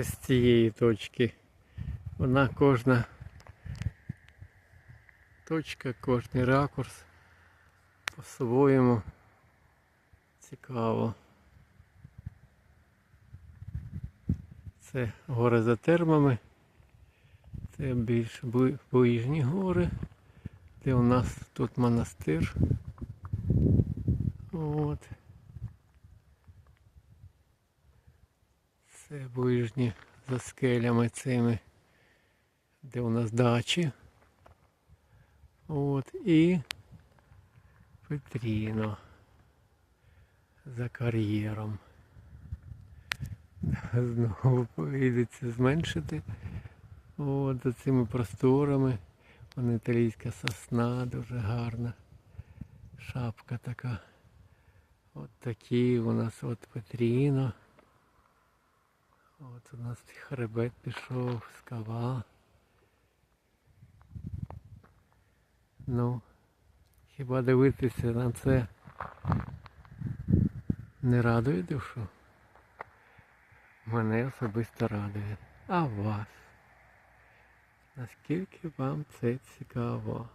з цієї точки. Вона кожна точка, кожний ракурс по-своєму цікаво. Це гори за термами. Це більш буїжні гори, де у нас тут монастир. От. Це буїжні за скелями цими, де у нас дачі. От і Петріно за кар'єром. Знову прийдеться зменшити. От за цими просторами. Вон італійська сосна дуже гарна. Шапка така. От такі у нас от Петріно. От у нас хребет пішов, скала. Ну, хіба дивитися на це не радує душу? Мене особисто радує. А вас? Наскільки вам це цікаво?